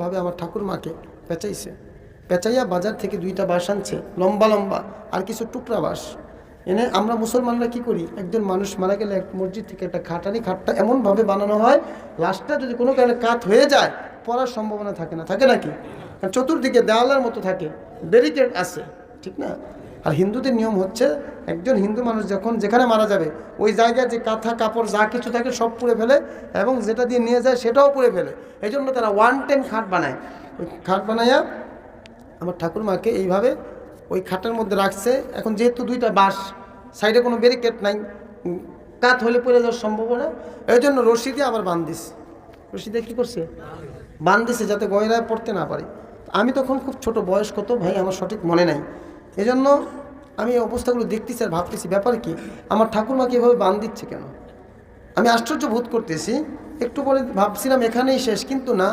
এরকমভাবে আমার ঠাকুর মাকে পেঁচাইছে। পেঁচাইয়া বাজার থেকে দুইটা বাঁশ আনছে, লম্বা লম্বা, আর কিছু টুকরা বাঁশ। এনে আমরা মুসলমানরা কি করি? একজন মানুষ মারা গেলে এক মসজিদ থেকে একটা খাটানি খাটটা এমনভাবে বানানো হয়, লাশটা যদি কোনো কারণে কাত হয়ে যায়, পড়ার সম্ভাবনা থাকে না। থাকে নাকি? চতুর্দিকে দেওয়ালের মতো থাকে ব্যারিকেড আছে, ঠিক না? আর হিন্দুদের নিয়ম হচ্ছে একজন হিন্দু মানুষ যখন যেখানে মারা যাবে ওই জায়গায় যে কাঁথা কাপড় যা কিছু থাকে সব পুড়ে ফেলে এবং যেটা দিয়ে নিয়ে যায় সেটাও পুড়ে ফেলে। এই জন্য তারা ওয়ান টেন খাট বানায়। ওই খাট বানাইয়া আমার ঠাকুরমাকে এইভাবে ওই খাটের মধ্যে রাখছে। এখন যেহেতু দুইটা বাঁশ সাইডে কোনো ব্যারিকেড নাই কাত হলে পড়ে যাওয়ার সম্ভাবনা। এই জন্য রশি দিয়ে আবার বান দিছে। রশি দিয়ে কী করছে? বান দিছে যাতে গয়রায় পড়তে না পারে। আমি তখন খুব ছোট বয়স কত ভাই আমার সঠিক মনে নাই। এজন্য আমি অবস্থাগুলো দেখতেছি আর ভাবতেছি, ব্যাপার কি? আমার ঠাকুরমাকে এভাবে বান দিচ্ছে কেন? আমি আশ্চর্য বোধ করতেছি। একটু পরে ভাবছিলাম এখানেই শেষ, কিন্তু না।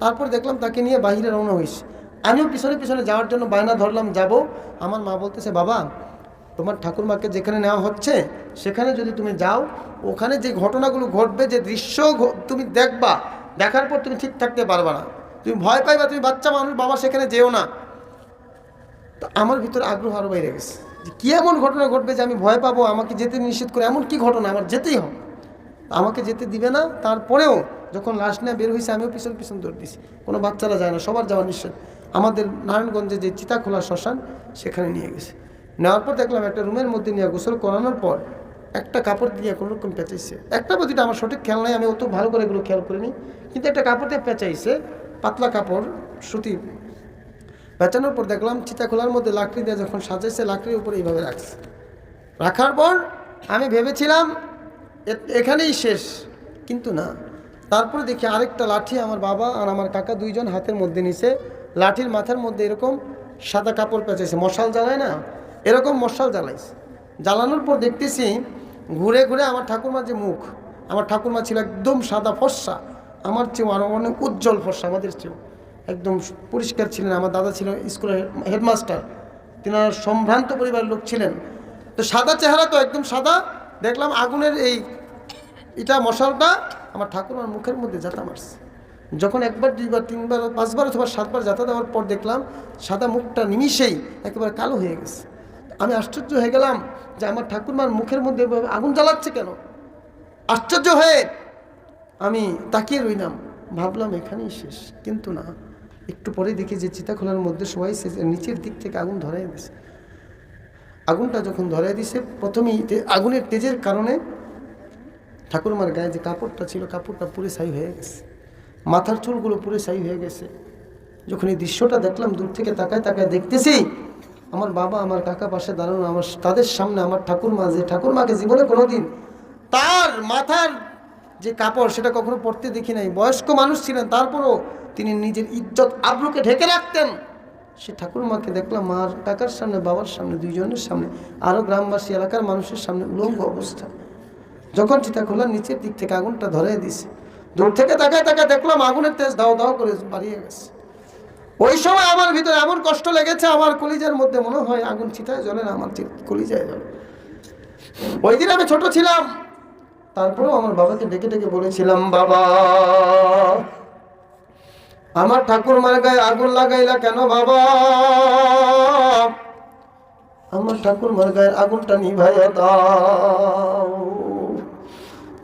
তারপর দেখলাম তাকে নিয়ে বাহিরে রওনা হয়েছে। আমিও পিছনে পিছনে যাওয়ার জন্য বায়না ধরলাম, যাব। আমার মা বলতেছে, বাবা, তোমার ঠাকুরমাকে যেখানে নেওয়া হচ্ছে, সেখানে যদি তুমি যাও, ওখানে যে ঘটনাগুলো ঘটবে, যে দৃশ্য তুমি দেখবা, দেখার পর তুমি ঠিক থাকতে পারবা না। তুমি ভয় পাইবা, তুমি বাচ্চা মানুষ, বাবা, সেখানে যেও না। তো আমার ভিতরে আগ্রহ আরও বাইরে গেছে। যে কী এমন ঘটনা ঘটবে যে আমি ভয় পাবো, আমাকে যেতে নিষেধ করে, এমন কি ঘটনা? আমার যেতেই হবে। আমাকে যেতে দিবে না, তারপরেও যখন লাশ নিয়ে বের হয়েছে আমিও পিছন পিছন দৌড় দিছি। কোনো বাচ্চারা যায় না, সবার যাওয়া নিষেধ। আমাদের নারায়ণগঞ্জে যে চিতাখোলা শ্মশান, সেখানে নিয়ে গেছে। নেওয়ার পর দেখলাম একটা রুমের মধ্যে নিয়ে গোসল করানোর পর একটা কাপড় দিয়ে কোনো রকম পেঁচাইছে। একটা বা আমার সঠিক খেয়াল নাই, আমি অত ভালো করে এগুলো খেয়াল করিনি। কিন্তু একটা কাপড় দিয়ে পেঁচাইছে, পাতলা কাপড়, সুতি পেঁচানোর পর দেখলাম চিতা খোলার মধ্যে লাকড়ি দিয়ে যখন সাজাইছে, লাকড়ির উপরে এইভাবে রাখছে। রাখার পর আমি ভেবেছিলাম এখানেই শেষ। কিন্তু না। তারপরে দেখি আরেকটা লাঠি আমার বাবা আর আমার কাকা দুইজন হাতের মধ্যে নিছে। লাঠির মাথার মধ্যে এরকম সাদা কাপড় পেঁচাইছে। মশাল জ্বালায় না? এরকম মশাল জ্বালাইছে। জ্বালানোর পর দেখতেছি ঘুরে ঘুরে আমার ঠাকুরমার যে মুখ, আমার ঠাকুরমা ছিল একদম সাদা ফর্সা। আমার চেয়েও আরও অনেক উজ্জ্বল ফর্সা, আমাদের চেয়েও। একদম পরিষ্কার ছিলেন। আমার দাদা ছিলেন স্কুলের হেডমাস্টার। তিনার সম্ভ্রান্ত পরিবারের লোক ছিলেন। তো সাদা চেহারা তো একদম সাদা। দেখলাম আগুনের এই এটা মশালটা আমার ঠাকুরমার মুখের মধ্যে জাতা মারছে। যখন একবার, দুইবার, তিনবার, পাঁচবার অথবা সাতবার জাতা দেওয়ার পর দেখলাম সাদা মুখটা নিমিষেই একেবারে কালো হয়ে গেছে। আমি আশ্চর্য হয়ে গেলাম যে আমার ঠাকুরমার মুখের মধ্যে আগুন জ্বালাচ্ছে কেন? আশ্চর্য হয়ে আমি তাকিয়ে রইলাম। ভাবলাম এখানেই শেষ, কিন্তু না। একটু পরে দেখি যে চিতাখোলার মধ্যে সবাই নিচের দিক থেকে আগুন ধরাই দিছে। আগুনটা যখন ধরাই দিছে, প্রথমেই আগুনের তেজের কারণে ঠাকুরমার গায়ে যে কাপড়টা ছিল, কাপড়টা পুরে ছাই হয়ে গেছে। মাথার চুলগুলো পুরে ছাই হয়ে গেছে। যখন এই দৃশ্যটা দেখলাম, দূর থেকে তাকায় তাকায় দেখতেছি, আমার বাবা, আমার কাকা পাশে দাঁড়ানো, আমার তাদের সামনে আমার ঠাকুরমা, যে ঠাকুরমাকে জীবনে কোনোদিন তার মাথার যে কাপড়, সেটা কখনো পরতে দেখি নাই। বয়স্ক মানুষ ছিলেন, তারপরও তিনি নিজের ইজ্জত আব্রুকে ঢেকে রাখতেন। সে ঠাকুরমাকে দেখলাম মার কাকার সামনে, বাবার সামনে, দুইজনের সামনে আরও গ্রামবাসী, এলাকার মানুষের সামনে উলঙ্গ অবস্থা। যখন চিতা খোলা নিচের দিক থেকে আগুনটা ধরে দিছে, দূর থেকে তাকায় তাকায় দেখলাম আগুনের তেজ দাও দাও করে বাড়িয়ে গেছে। ওই সময় আমার ভিতরে এমন কষ্ট লেগেছে, আমার কলিজার মধ্যে মনে হয় আগুন চিতায় জ্বলে না, আমার কলিজায় জ্বলে। ওই দিন আমি ছোট ছিলাম, তারপরেও আমার বাবাকে ডেকে ডেকে বলেছিলাম, বাবা আমার ঠাকুর মার গায়ে আগুন লাগাইলা কেন বাবা? আমার ঠাকুর মার গায়ের আগুনটা নিভাইয়া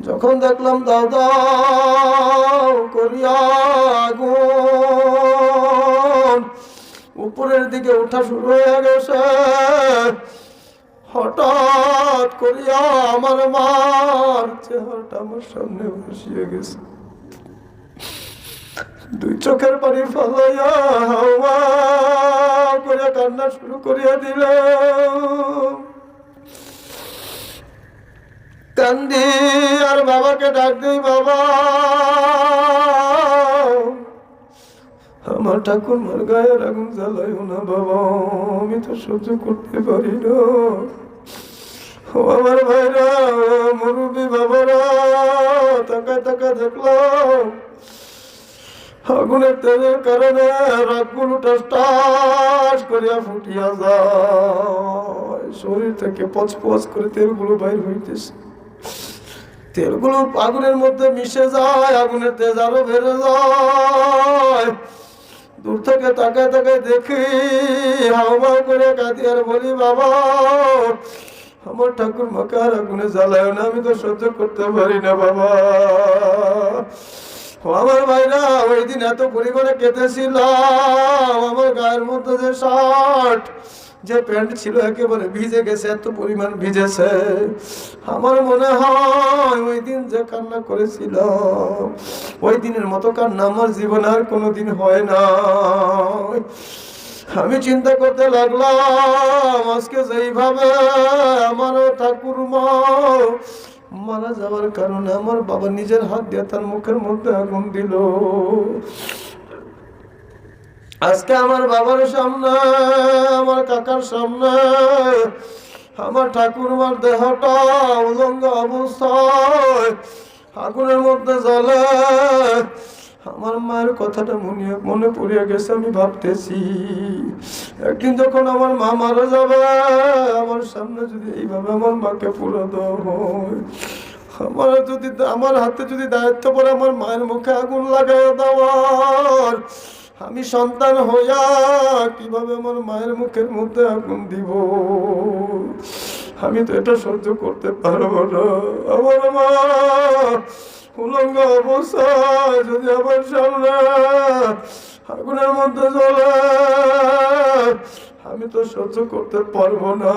যখন দেখলাম দাও করিয়া আগুন, উপরের দিকে ওঠা শুরু হয়ে গেছে। হঠাৎ করিয়া আমার মার চেহারাটা আমার সামনে বসিয়ে গেছে। দুই চোখের পানি ফলাইয়া হাওয়া করে কান্না শুরু করিয়া দিল। কান্দি আর বাবাকে ডাক দিই, বাবা, আমার ঠাকুর মার গায়ের আগুন জ্বালাইও না, বাবা, আমি তো সহ্য করতে পারি না। আমার ভাইরা, মুরব্বী বাবারা, তাকায় তাকা দেখলাম আগুনের তেলের কারণে রাগগুলো টাস করিয়া ফুটিয়া যায়। শরীর থেকে পচ পচ করে তেলগুলো বাইর হইতেছে। তেলগুলো আগুনের মধ্যে মিশে যায়, আগুনের তেজ আরও বেড়ে যায়। দূর থেকে তাকায় তাকায় দেখি হাওয়া করে কাঁদি, আর বলি বাবা, আমার ঠাকুর মাকে আর আগুনে জ্বালায় না, আমি তো সহ্য করতে পারি না বাবা। আমার ভাইরা, ওই দিন এত পরিমাণে কেঁদেছিলাম আমার গায়ের মধ্যে যে শার্ট, যে প্যান্ট ছিল, একেবারে ভিজে গেছে, এত পরিমাণ ভিজেছে। আমার মনে হয় ওই দিন যে কান্না করেছিলাম, ওই দিনের মতো কান্না আমার জীবনে আর কোনোদিন হয় না আমি চিন্তা করতে লাগলাম, আজকে যেইভাবে আমারও ঠাকুর মা মারা যাওয়ার কারণে আমার বাবা নিজের হাত দিয়ে তার মুখের মধ্যে আগুন দিল। আজকে আমার বাবার সামনে, আমার কাকার সামনে, আমার ঠাকুরমার দেহটা উলঙ্গ অবস্থায় আগুনের মধ্যে জ্বলে। আমার মায়ের কথাটা মনে মনে পড়িয়া গেছে, আমি ভাবতেছি। একদিন যখন আমার মা মারা যাবে, আমার সামনে যদি এইভাবে আমার মাকে পুরো হয়, আমার যদি, আমার হাতে যদি দায়িত্ব পড়ে, আমার মায়ের মুখে আগুন লাগাই দেওয়ার, আমি সন্তান হইয়া কীভাবে আমার মায়ের মুখের মধ্যে আগুন দিব? আমি তো এটা সহ্য করতে পারব না। আমার মা উলঙ্গ অবস্থায় যদি আমার সামনে আগুনের মধ্যে জ্বলে, আমি তো সহ্য করতে পারব না।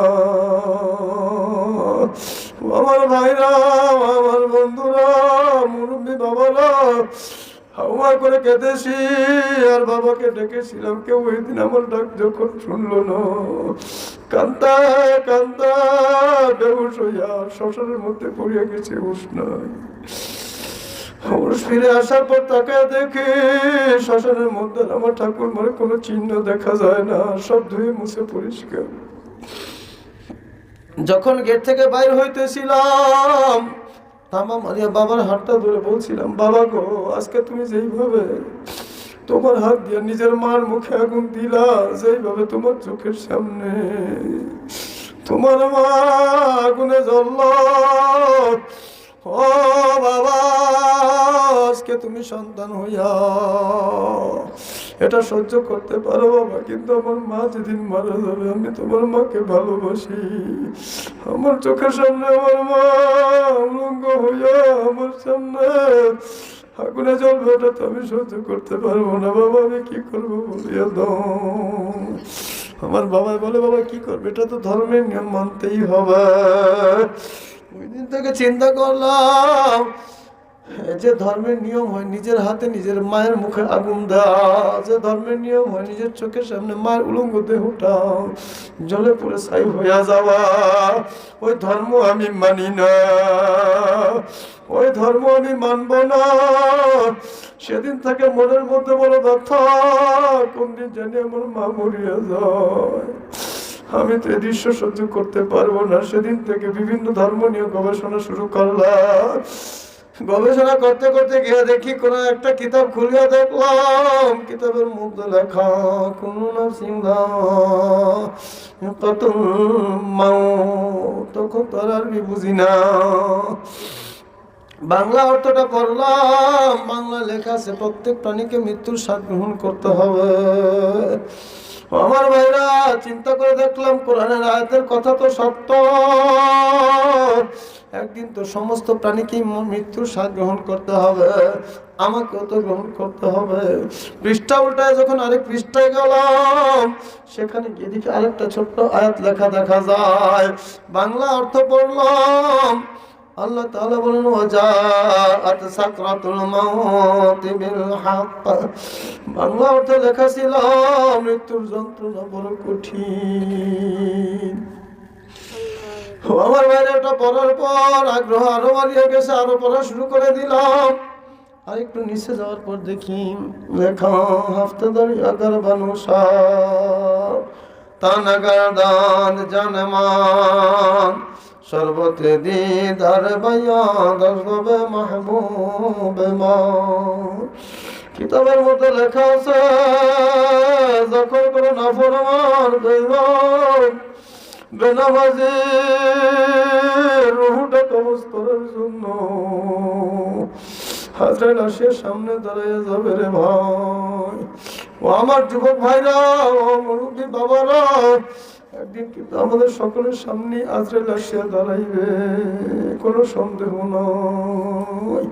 আমার ভাইরা আমার বন্ধুরা, মুরব্বী বাবারা হাওয়া করে কেঁদেছি, আর বাবাকে ডেকেছিলাম, কেউ ওই দিন আমার ডাক যখন শুনলো না। কান্তা কান্তা, বেহুশ হইয়া শ্মশানের মধ্যে পড়িয়া গেছে, উষ্ণায়। ফিরে আসার পর দেখি শ্মশানের মধ্যে আমার ঠাকুর কোনো চিহ্ন দেখা যায় না, সব ধুয়ে মুছে যখন গেট থেকে বাইর হইতেছিলাম, তামা মারিয়া বাবার হাতটা ধরে বলছিলাম, বাবা গো, আজকে তুমি যেইভাবে তোমার হাত দিয়ে নিজের মার মুখে আগুন দিলা, যেইভাবে তোমার চোখের সামনে তোমার মা আগুনে জ্বলল ও বাবা, আজকে তুমি সন্তান হইয়া এটা সহ্য করতে পারো বাবা, কিন্তু আমার মা যেদিন মারা যাবে, আমি তোমার মাকে ভালোবাসি। আমার চোখের সামনে আমার মা উলঙ্গ হইয়া আমার সামনে আগুনে জ্বলবে, এটা তো আমি সহ্য করতে পারব না বাবা, আমি কি করব বলিয়া দাও। আমার বাবা বলে, বাবা, কি করবে? এটা তো ধর্মের নিয়ম মানতেই হবে। ওই দিন থেকে চিন্তা করলাম যে ধর্মের নিয়ম হয়, নিজের হাতে নিজের মায়ের মুখে আগুন যে ধর্মের নিয়ম হয়, নিজের চোখের সামনে মায়ের উলঙ্গ দেহটা জলে পড়ে ছাই হইয়া যাওয়া। ওই ধর্ম আমি মানি না, ওই ধর্ম আমি মানব না। সেদিন থেকে মনের মধ্যে বড় ব্যথা, কোনদিন জানি আমার মা মরিয়া যায়। আমি তো এই দৃশ্য সহ্য করতে পারব না। সেদিন থেকে বিভিন্ন ধর্ম নিয়ে গবেষণা শুরু করলাম। গবেষণা করতে করতে গিয়ে দেখি কোন একটা কিতাব খুলিয়া দেখলাম। কিতাবের মধ্যে লেখা, কোন কত মাও তখন আরবি বুঝি না। বাংলা অর্থটা পড়লাম। বাংলা লেখা আছে, প্রত্যেক প্রাণীকে মৃত্যুর স্বাদ গ্রহণ করতে হবে। আমার ভাইরা, চিন্তা করে দেখলাম কোরআনের আয়াতের কথা তো সত্য। একদিন তো সমস্ত প্রাণীকেই মৃত্যুর স্বাদ গ্রহণ করতে হবে, আমাকেও তো গ্রহণ করতে হবে। পৃষ্ঠা উল্টায় যখন আরেক পৃষ্ঠায় গেলাম, সেখানে গিয়ে দেখি আরেকটা ছোট্ট আয়াত লেখা দেখা যায়। বাংলা অর্থ পড়লাম আল্লাহ তাআলা বলেন, ওয়াজাআত সাকরাতুল মাউত বিল হক। বাংলা অর্থে লেখা ছিল, মৃত্যুর যন্ত্রণা বড় কঠিন। আমার বাইরে এটা পড়ার পর আগ্রহ আরও বাড়িয়ে গেছে, আরও পড়া শুরু করে দিলাম। আর একটু নিচে যাওয়ার পর দেখি, লেখা হাফতে দাঁড়ি আগার বানুষা তানাগার দান জানমান। সর্বতে দিদার দর্শবে মাহবুবে মা। কিতাবের মধ্যে লেখা আছে, যখন কোনো নাফরমান বেঈমান বেনামাজি রুহুটা কবজ করার জন্য হাজরাইল আসিয়া সামনে দাঁড়াইয়া যাবে রে ভাই। ও আমার যুবক ভাইরা, ও মুরব্বী বাবারা একদিন কিন্তু আমাদের সকলের সামনে আজরাইল আসিয়া দাঁড়াইবে, কোনো সন্দেহ নয়।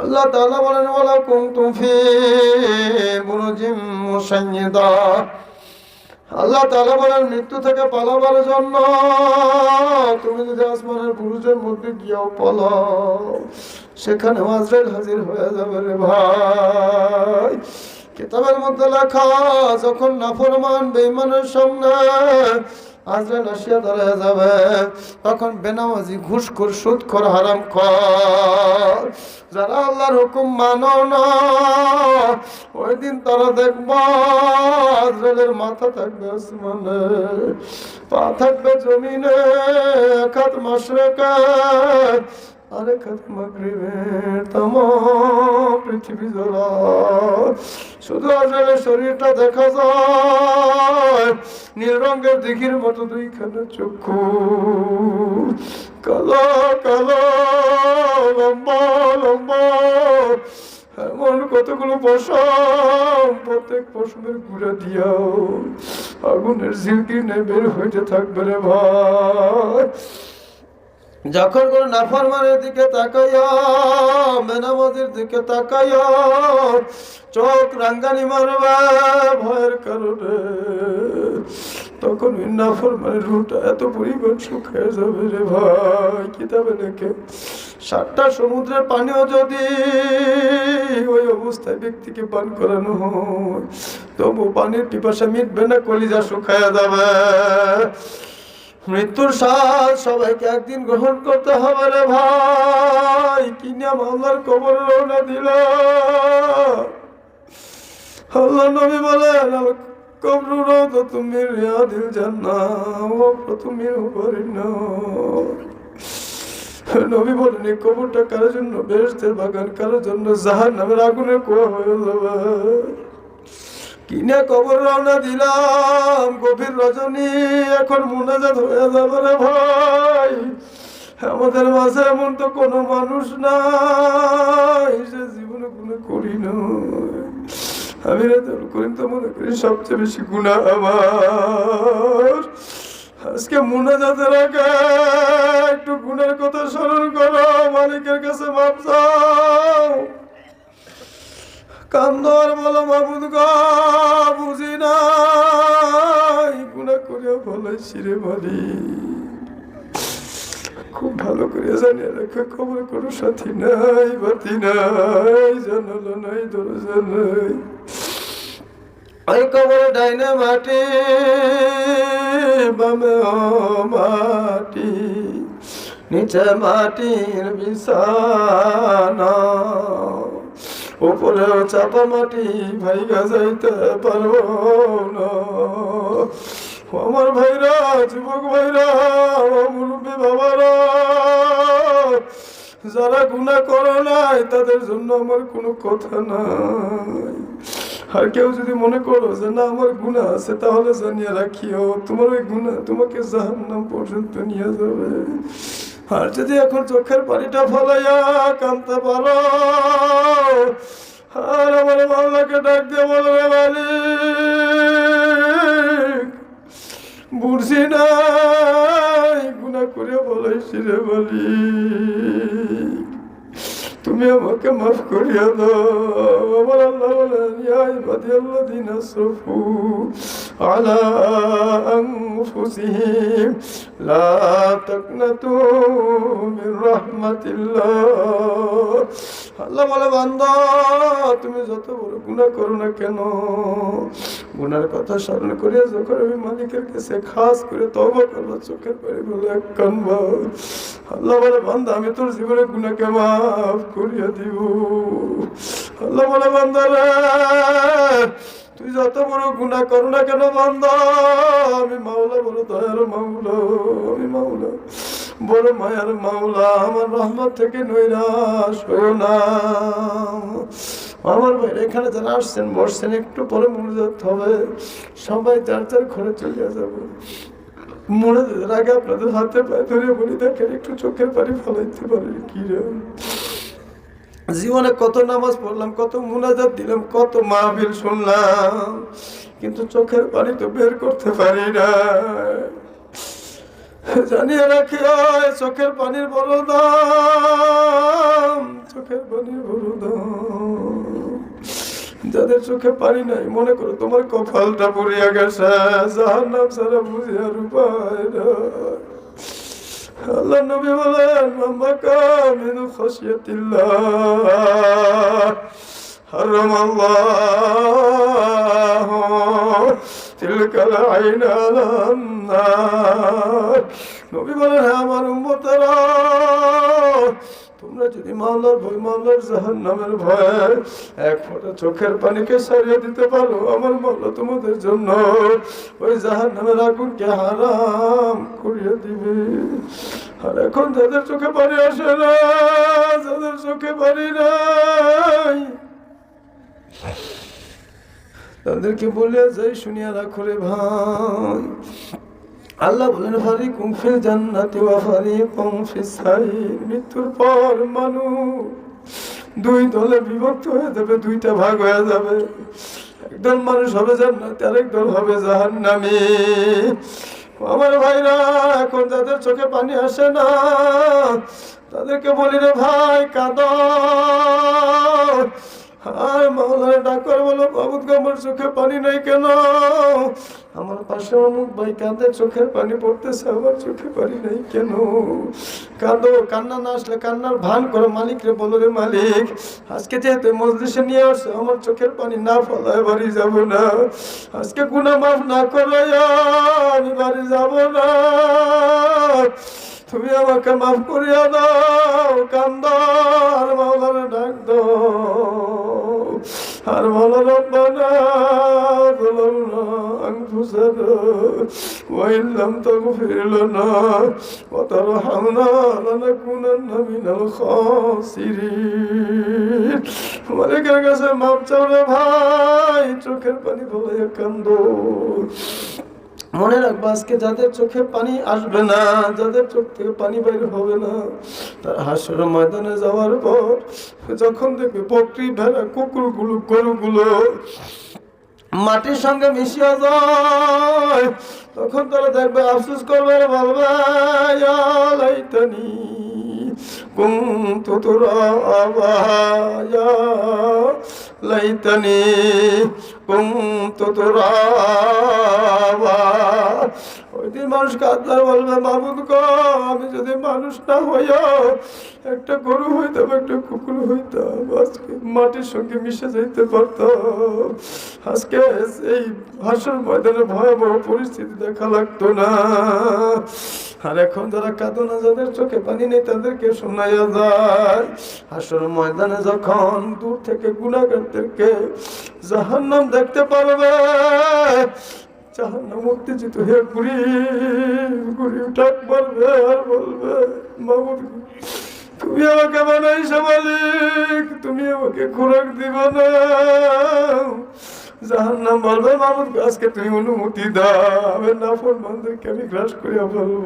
আল্লাহ তাআলা বলেন, ওয়ালা কুনতুম ফি বুরুজিম মুসাইয়্যিদা আল্লাহ তাআলা বলেন, মৃত্যু থেকে পালাবার জন্য তুমি যদি আসমানের পুরুষের মধ্যে গিয়েও পালাও সেখানে আজরাইল হাজির হয়ে যাবে রে ভাই। কিতাবের মধ্যে লেখা, যখন নাফরমান বেঈমানের সামনে আজরাইল আসিয়া দাঁড়ায় যাবে, তখন বেনামাজি ঘুষখোর, সুদখোর হারাম কর যারা আল্লাহর হুকুম মানো না ওই দিন তারা দেখব, আজরাইলের মাথা থাকবে আসমানে, পা থাকবে জমিনে এক হাত মাশরেকে আরেক হাত মাগরিবে পৃথিবী জোড়া। শুধু আজরাইলের শরীরটা দেখা যায়, নীল রঙের দিঘির মতো দুইখানে চক্ষু। কালো কালো, লম্বা লম্বা, এমন কতগুলো পশম, প্রত্যেক পশমের গুড়া দিয়াও। আগুনের ঝিলকি নে বের হইতে থাকবে রে ভাই। যখন কোন নাফরমানের দিকে তাকাইয়া মেনামতির দিকে তাকাইয়া চোখ রাঙ্গানি মারবে, ভয়ের কারণে তখন নাফরমানের রুটা এত পরিমাণ শুকিয়ে যাবে রে ভাই কিতাবে লেখে সাতটা সমুদ্রের পানিও যদি ওই অবস্থায় ব্যক্তিকে পান করানো হয়, তবু পানির পিপাসা মিটবে না, কলিজা শুকায়া যাবে। মৃত্যুর স্বাদ সবাইকে একদিন গ্রহণ করতে হবে রে ভাই। কি নাম আল্লাহর কবর রওনা দিল? আল্লাহ নবী কবর রওদা তুমি ওয়া তুমি কবরটা কারোর জন্য বেহেশতের বাগান, কারোর জন্য জাহান্নামের আগুনের কুয়া হয়ে যাবে। কিনে কবর রওনা দিলাম, গভীর রজনী এখন মোনাজাত হয়ে যাবে রে ভাই। আমাদের মাঝে এমন তো কোনো মানুষ নাই সে জীবনে কোনো করি না আমি রাতের করি তো মনে করি সবচেয়ে বেশি গুণা আমার। আজকে মোনাজাতের আগে একটু গুণের কথা স্মরণ করো, মালিকের কাছে মাপ চাও। কান্দর বলো মাবুদ গো, বুঝি নাই গুণা করিয়া ফলাইছি রে মালি খুব ভালো করে জানিয়ে রাখো খবর কোনো সাথী নাই, বাতি নাই, জানালো নাই, দরজা নাই। কবর ডাইনে মাটি, বামে মাটি, নিচে মাটির বিছানা। উপরে চাপা মাটি ভাইগা যাইতে পারব না। আমার ভাইরা, যুবক ভাইরা মুরব্বী বাবারা, যারা গুণা করো নাই, তাদের জন্য আমার কোনো কথা নাই। আর কেউ যদি মনে করো যে, না, আমার গুণা আছে, তাহলে জানিয়ে রাখিও, তোমার ওই গুণা তোমাকে জাহান্নাম পর্যন্ত নিয়ে যাবে। আর যদি এখন চোখের পানিটা ফলাইয়া কানতে পারো, আর আমার মাল্লাকে ডাক দিয়ে বলবে মালিক বুঝছি নাই গুণা করে বলাইছি রে মালিক। তুমি আমাকে মাফ করিয়া দাও আমার আল্লাহ বলেন, ইয়া ইবাদিয়াল্লাযিনা আসরাফু আলা আনফুসিহিম, লা তাকনাতু মির রাহমাতিল্লাহ। আল্লাহ বলে, বান্দা, তুমি যত বড় গুনাহ করো না কেন? গুনার কথা স্মরণ করিয়া যখন আমি মালিকের কাছে খাস করে তওবা করব চোখের পানি বলে কানবা আল্লাহ বলে, বান্দা, আমি তোর জীবনে গুনাহকে মাফ করিয়া দিব। আল্লাহ বলে বান্দারে তুই যত বড় গুণা করো না কেন বান্দা? আমি মাওলা বলো দয়ার মাওলা, আমি মাওলা, বড় মায়ার মাওলা। আমার রহমত থেকে নৈরাশ হয়েও না। আমার ভাই এখানে যারা আসছেন, বসছেন, একটু পরে মনে যেতে হবে। সবাই যার যার ঘরে চলে যাবে। মনে আগে আপনাদের হাতে পায়ে ধরে বলি, দেখেন একটু চোখের পানি ফেলাইতে পারে কি রে? জীবনে কত নামাজ পড়লাম, কত মুনাজাত দিলাম, কত মাহবিল শুনলাম, কিন্তু চোখের পানি তো বের করতে পারি না। জানিয়ে রাখি চোখের পানির বড় দাম, চোখের পানির বড় দাম। যাদের চোখে পানি নাই মনে করো তোমার কপালটা পড়িয়া গেছে যাহার নাম সারা বুঝি আর উপায় নাই। আল্লাহ নবী বলেন মাম্মাকা মিন খসিয়াতিল্লাহ حرم الله تلك العين على النار নবী বলেন হ্যাঁ আমার উম্মতেরা তোমরা যদি মাওলার ভয় মাওলার জাহান নামের ভয় এক ফোঁটা চোখের পানিকে সারিয়ে দিতে পারো, আমার মাওলা তোমাদের জন্য ওই জাহান নামের আগুনকে হারাম করিয়ে দিবে। আর এখন যাদের চোখে পানি আসে না, যাদের চোখে পানি নাই, তাদেরকে বলে যাই, শুনিয়া রাখো রে ভাই। আল্লাহ বলেন ফারি কুমফিল জান্নাতি ওয়া ফারি কুমফিস সাইর। মৃত্যুর পর মানুষ দুই দলে বিভক্ত হয়ে যাবে, দুইটা ভাগ হয়ে যাবে। একদল মানুষ হবে জান্নাত, আরেক দল হবে জাহান্নামী। আমার ভাইরা, এখন যাদের চোখে পানি আসে না, তাদেরকে বলি রে ভাই, কাঁদ। আর মাওলানা ডাক্তার বলো, বাবুদ আমার চোখে পানি নাই কেন? আমার পাশে অমুক ভাই কাঁদে, চোখের পানি পড়তেছে, আমার চোখে পানি নাই কেন? কাঁদো, কান্না না আসলে কান্নার ভান করো, মালিক রে বলো রে মালিক। আজকে যেহেতু মজলিসে নিয়ে আসছো, আমার চোখের পানি না ফলায় বাড়ি যাব না। আজকে গুনা মাফ না করো আমি বাড়ি যাব না। তুমি আমাকে মাফ করিয়া দাও কান্দার মাওলার ডাক দাও আর বলো রব্বানা ظلمنا أنفسنا وإن لم تغفر لنا وترحمنا لنكونن من الخاسرين মালিকের কাছে মাপ চাও রে ভাই চোখের পানি ফলাইয়া কান্দো মনে রাখব, আজকে যাদের চোখে পানি আসবে না, যাদের চোখ থেকে পানি বের হবে না, তার হাসর ময়দানে যাওয়ার পর যখন দেখবে বকরি, ভেড়া, কুকুরগুলো, গরুগুলো মাটির সঙ্গে মিশিয়ে যায়, তখন তারা দেখবে, আফসোস করবে রে বলবে "ইয়া লাইতানি কুনতু তুরাবা ইয়া লাইতানি কুনতু তুরাবা ওই দিন মানুষ কাঁদলার বলবে মামুদ আমি যদি মানুষ না হইয়া একটা গরু হইতাম, একটা কুকুর হইতাম, আজকে মাটির সঙ্গে মিশে যাইতে পারতাম। আজকে এই ভাষার ময়দানে ভয়াবহ পরিস্থিতি দেখা লাগতো না। আর এখন যারা কাঁদো না, যাদের চোখে পানি নেই, তাদেরকে শোনাইয়া যায় হাসর ময়দানে যখন দূর থেকে গুণাগারদেরকে জাহান্নাম দেখতে পারবে, জাহান্নাম উত্তেজিত হয়ে ঘুরি ঘুরি ডাক মারবে আর বলবে মামুদ তুমি আমাকে বানাইছো মালিক, তুমি আমাকে খোরাক দিবে না। জাহান্নাম বলবে মামুদ আজকে তুমি অনুমতি দাও না ফরমানদেরকে আমি গ্রাস করিয়া ফেলব।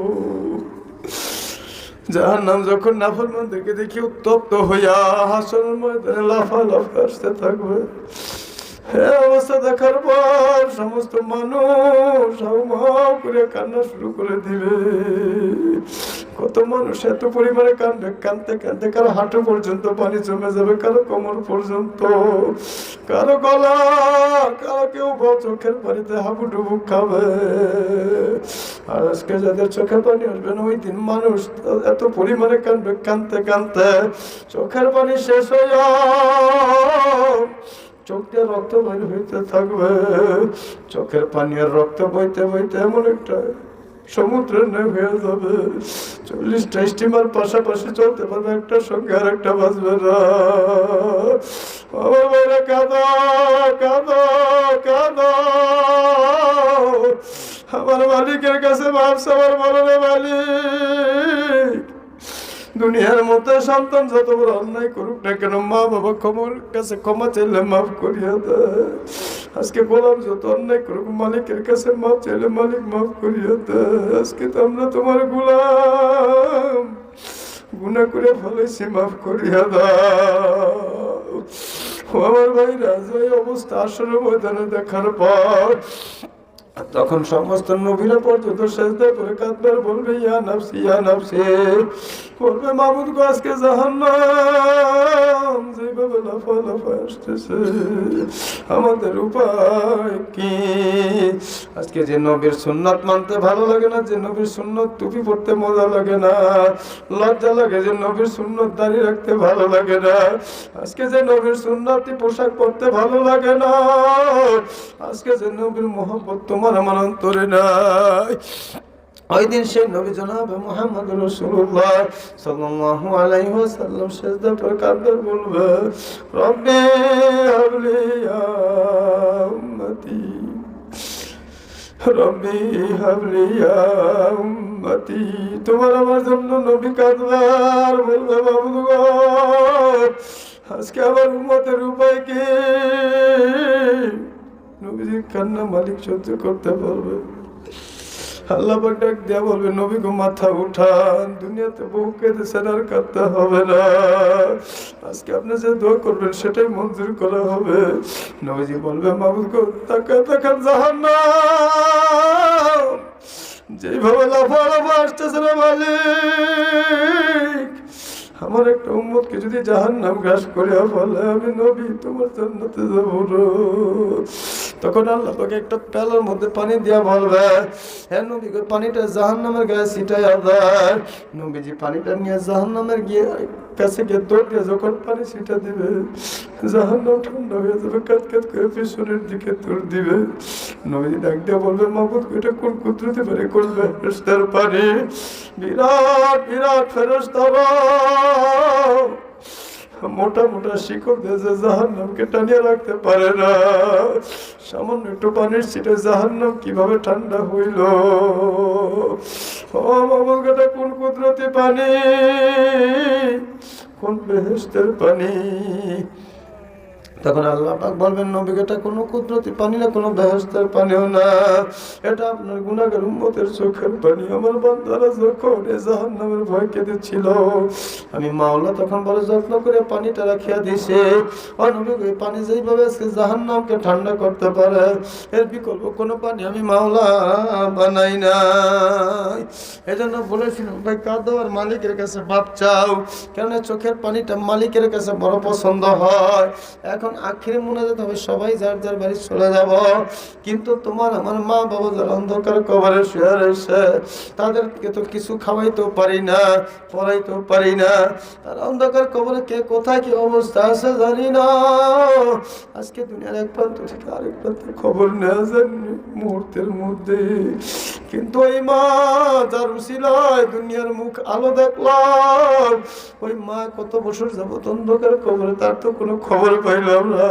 যাহার নাম যখন নাফরমানদেরকে দেখি উত্তপ্ত হইয়া হাসনের ময়দানে লাফা লাফা আসতে থাকবে অবস্থা দেখার পর সমস্ত মানুষ করে কান্না শুরু করে দিবে। কত মানুষ এত পরিমাণে কান্দবে কানতে কানতে কারও হাঁটু পর্যন্ত পানি জমে যাবে, কারও কোমর পর্যন্ত। কারও গলা, কারও কেউ চোখের পানিতে হাবুডুবু খাবে। আর আজকে যাদের চোখে পানি আসবে না, ওই দিন মানুষ এত পরিমাণে কান্দবে কানতে কানতে চোখের পানি শেষ হইয়া চোখ রক্ত বাইর হইতে থাকবে। চোখের পানি আর রক্ত বইতে বইতে এমন একটা সমুদ্রের ন্যায় হয়ে যাবে। চল্লিশটা স্টিমার পাশাপাশি চলতে পারবে, একটা সঙ্গে আর একটা বাঁচবে না। কাঁদো কাঁদো কাঁদো। আমার মালিকের কাছে ভাবছে আমার মরণে মালিক। দুনিয়ার মধ্যে সন্তান যত বড় অন্যায় করুক না কেন, মা বাবা ক্ষমার কাছে ক্ষমা চাইলে মাফ করিয়া দেয়। আজকে বললাম যত অন্যায় করুক, মালিকের কাছে মাফ চাইলে মালিক মাফ করিয়া দেয়। আজকে তো আমরা তোমার গোলাম। গুণা করে ফেলেছি মাফ করিয়া দাও। আমার ভাই রাজা অবস্থা আসলে ময়দানে দেখার পর তখন সমস্ত নবীরা পর্যন্ত সেজদা করে কাঁদবে, বলবে, ইয়া নাফসি ইয়া নাফসি বলবে মামুদ গো আজকে জাহান্নাম। যেভাবে লাফা লাফা আসতেছে, আমাদের উপায় কি? আজকে যে নবীর সুন্নাত মানতে ভালো লাগে না, যে নবীর সুন্নত টুপি পড়তে মজা লাগে না, লজ্জা লাগে যে নবীর সুন্নত দাঁড়িয়ে রাখতে ভালো লাগে না। আজকে যে নবীর সুন্নতি পোশাক পরতে ভালো লাগে না, আজকে যে নবীর মোহব্বত তোমার আমার অন্তরে নাই। ওই দিন সেই নবী জনাব মোহাম্মদ রসুল্লাহ সাল্লাল্লাহু আলাইহি ওয়াসাল্লাম সেজদা করে কাঁদতে বলবে, রব্বি হাবলি উম্মতি, রব্বি হাবলি উম্মতি। তোমার আমার জন্য নবী কাঁদবার বলবে, বাবু আজকে আমার উম্মতের উপায় কি? নবীজির কান্না মালিক সহ্য করতে পারবে। আল্লাহ ডাক দিয়া বলবে, নবী গো, মাথা উঠান। দুনিয়াতে বহু কেঁদেছেন আর কাঁদতে হবে না। আজকে আপনি যে দোয়া করবেন, সেটাই মঞ্জুর করা হবে। নবীজি বলবে মাহবুদ গো তাকা তাকান জাহান্নাম। যেভাবে লাফা লাফা আসতেছে না মালিক, আমার একটা উম্মতকে যদি জাহান নাম গ্রাস করে ফলে আমি নবী, তোমার জান্নাতে যাব। তখন আল্লাহ পাকে একটা পেলার মধ্যে পানি দিয়া বলবে হ্যাঁ নবী পানিটা জাহান নামের গায়ে ছিটাই আদার নবীজি পানিটা নিয়ে জাহান নামের গিয়ে কাছে গিয়ে দৌড় দিয়ে যখন পানি ছিটা দিবে জাহান নাম ঠান্ডা হয়ে যাবে কাত কাত করে পিছনের দিকে দৌড় দিবে। নবীজি ডাক দিয়ে বলবে, মাহবুদ এটা কোন কুদরতি পারে করবে ফেরেশতার পানি। বিরাট বিরাট ফেরস্তারা মোটা মোটা শিকড় দিয়ে জাহান টানিয়ে রাখতে পারে না। সামান্য একটু পানির ছিটে জাহান নাম কীভাবে ঠান্ডা হইল? ও কোন কুদরতি পানি? কোন বেহেস্তের পানি? তখন আল্লাহ বলবেন, নবীকে এটা কোনো কুদরতি পানি না, কোনো বেহস্তের পানিও না। এটা আপনার গুণাগার উম্মতের চোখের পানি। আমার বান্দারা যখন এ জাহান্নামের ভয় কেঁদেছিল আমি মাওলা তখন বড় যত্ন করে পানিটা রাখিয়া দিছে ও নবী এই পানি যেইভাবে আজকে জাহান্নামকে ঠান্ডা করতে পারে, এর বিকল্প কোনো পানি আমি মাওলা বানাই নাই। এজন্য বলেছিলাম, ভাই, কাঁদো আর মালিকের কাছে বাপ চাও কেন চোখের পানিটা মালিকের কাছে বড় পছন্দ হয়। এখন আখিরে মনে যেতে হবে, সবাই যার যার বাড়ি চলে যাব। কিন্তু তোমার আমার মা বাবা যারা অন্ধকার কবরে শুয়ে রয়েছে, তাদেরকে তো কিছু খাওয়াইতেও পারি না, পড়াইতেও পারি না। তার অন্ধকার কবরে কে কোথায়, কি অবস্থা আছে জানি না। আজকে দুনিয়ার এক প্রান্ত থেকে আরেক প্রান্তের খবর নেওয়া যায় মুহূর্তের মধ্যে। কিন্তু ওই মা যার উসিলায় দুনিয়ার মুখ আলো দেখলাম, ওই মা কত বছর যাবত অন্ধকার কবরে, তার তো কোনো খবর পাইলাম না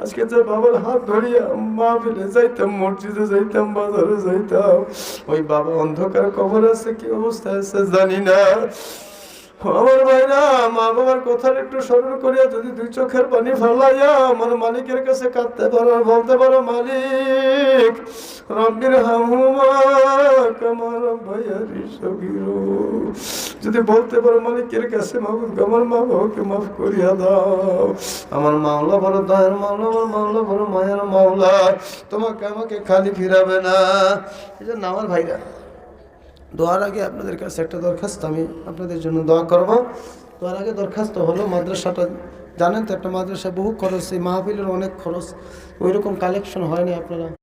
আজকে যে বাবার হাত ধরিয়া মা ফেলে যাইতাম, মসজিদে যাইতাম, বাজারে যাইতাম, ওই বাবা অন্ধকার কবর আছে, কি অবস্থা আছে জানি না। আমার ভাইরা, মা বাবার কথার একটু স্মরণ করিয়া যদি দুই চোখের পানি ফেলাইয়া আমার মালিকের কাছে কাঁদতে পারো, বলতে পারো, মালিক, রব্বির হামুমা কামার ভাইয়ারি সগিরো। যদি বলতে পারো, মালিকের কাছে আমার মা বাবাকে মাফ করিয়া দাও। আমার মাওলা বড় দয়ার মাওলা, আমার মাওলা বড় মায়ের মাওলা, তোমাকে আমাকে খালি ফিরাবে না। এই জন্য আমার ভাইরা দোয়ার আগে আপনাদের কাছে একটা দরখাস্ত, আমি আপনাদের জন্য দোয়া করব। দোয়ার আগে দরখাস্ত হলো, মাদ্রাসাটা জানেন তো, একটা মাদ্রাসা বহু খরচ, এই মাহফিলের অনেক খরচ, ওইরকম কালেকশন হয়নি আপনারা।